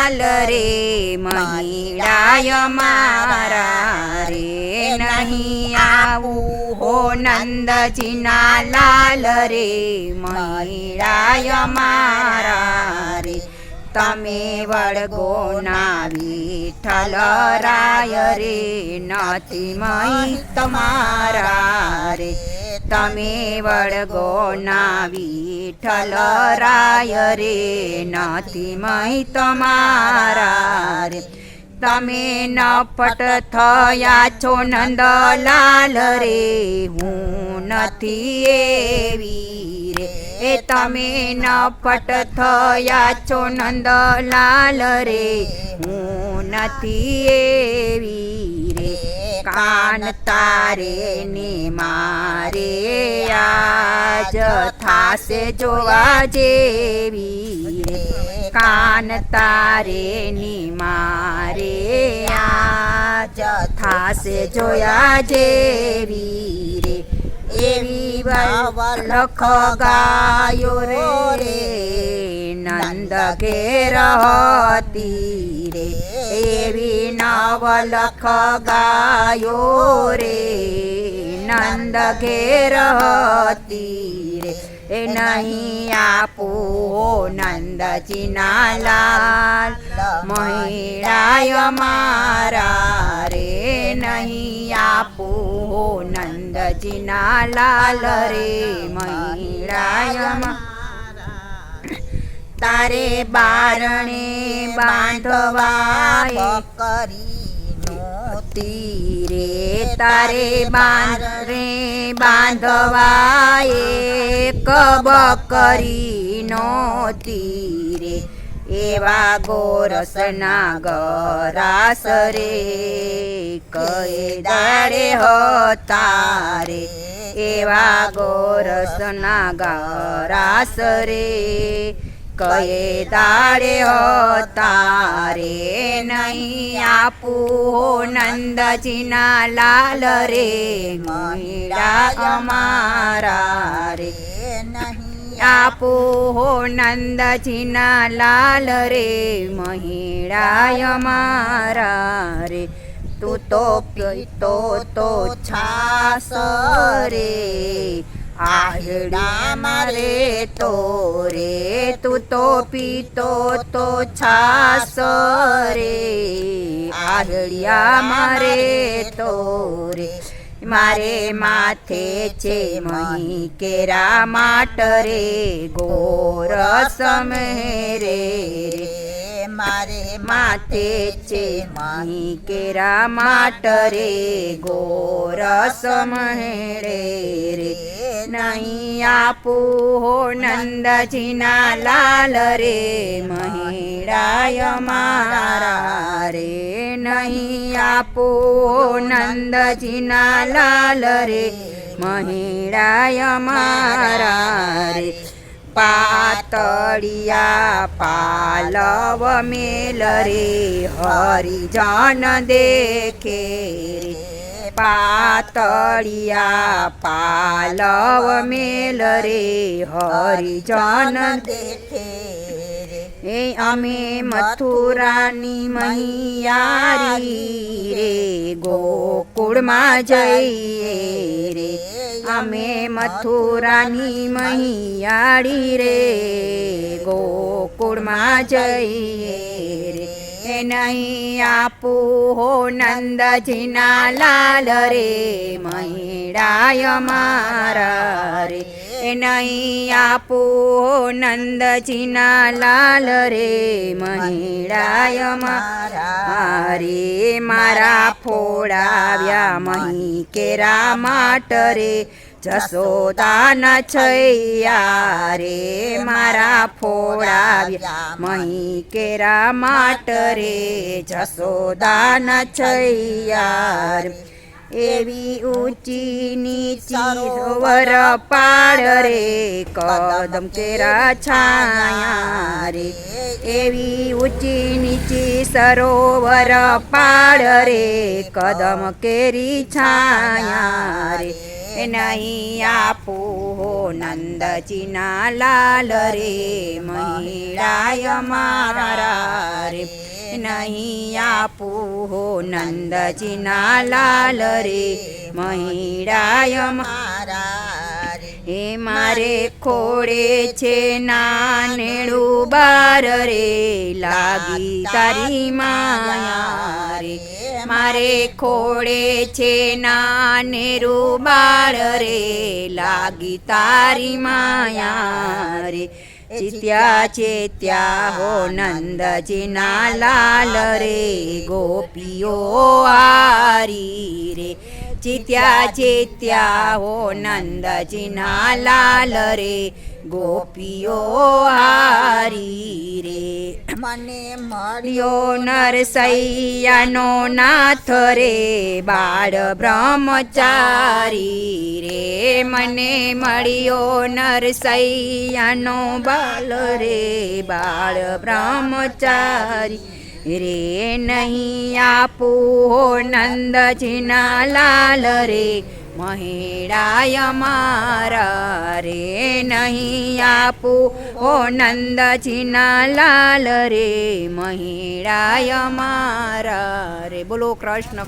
લાલ રે મહિડાય મારા રે નહીં આવું હો નંદજીના લાલ રે મહિડાય મારા રે તમે વળગો ના વિઠ્ઠલ રાય રે નથી મહી તમારા રે તમે વળગો ના વિઠ્ઠલ રાય રે નથી મહી તમારા રે. તમે નપટ થયા છો નંદલાલ રે, હું નથી એવી રે. એ તમે નપટ થયા છો નંદલાલ રે, હું નથી એવી રે કાન તારે ને મારે આજ થાશે જોવા જેવી રે કાન તારે ને મારે આજ થાશે જોયા જેવી રે એવી લખ ગાયો રે નંદ રહતી હતી રે. એવી નવ લખ ગાયો રે. નંદ ઘેર હતી રે. એ નહીં આપું નંદજીના લાલ. મહિડાય મારા રે. નહીં આપું નંદજીના લાલ રે. મહિડાય તારે બારણે બાંધવાય રે તારે બારણે બાંધવા કબ કરી નો તીરે. એવા ગોરસના ગરાસ રે કહે દાડે હતા રે એવા ગોરસના ગરાસ રે કએ દાડે તારે નહીં આપું નંદજીના લાલ રે મહિલા અમારા રે આપો હો નંદજીના લાલ રે મહિડાય મારા રે. તું તો પીતો તો છાસ રે આહડા મારે તો રે, તું તો પીતો તો છાસ રે. આહડિયા મારે તો રે, મારે માથે છે મહી કેરા માટ રે ગોરસ રે. મારે માથે છે મહી કેરા માટ રે ગોરસ રે. નહીં આપું હો નંદજીના લાલ રે, મહિડાય મારા રે નહીં આપું નંદજીના લાલ રે, મહિડાય મારા રે. પાતળિયા પાલવ મેલ રે, હરિજન દેખે રે. પાતળિયા પાલવ મેલ રે, હરિજન દેખે એ અમે મથુરાની મૈયારી રે, ગોકુળમાં જઈએ રે. અમે મથુરાની મૈયારી રે, ગોકુળમાં જઈએ રે. નહીં આપું હો નંદજીના લાલ રે મહિડાય મારા રે એ નહીં આપું નંદજીના લાલ રે મહિડાય મારા રે મારા ફોડાવ્યા મહી કેરા માટ રે જસોદાના છૈયા રે મારા ફોડાવ્યા. મહી કેરા માટ રે જસોદાના છૈયા એવી ઊંચી નીચી વર પાડ રે, કદમ કેરા છાયા રે. એવી ઊંચી નીચી સરોવર પાડ રે, કદમ કેરી છાયા રે. નહીં આપું હો નંદજીના લાલ રે મહિડાય મારા રે નહીં આપું હો નંદજીના લાલ રે મહિડાય મારા હે મારે ખોડે છે નાનેડું બાર રે લાગી તારી માયા મારે ખોડે છે નાનેરું બાળ રે, લાગી તારી માયા રે. ચિત્યા ચેત્યા હો નંદજીના લાલ રે, ગોપીઓ આરી રે. ચિત્યા ચેત્યા હો નંદજીના લાલ રે, ગોપીઓ હારી રે મને મળ્યો નરસૈયાનો નાથ રે, બાળ બ્રહ્મચારી રે. મને મળ્યો નરસૈયાનો બાલ રે, બાળ બ્રહ્મચારી રે. નહીં આપું નંદજીના લાલ રે મહેડાય મારા રે. નહીં આપું હો નંદજીના લાલ રે મહેડાય મારા રે. બોલો કૃષ્ણ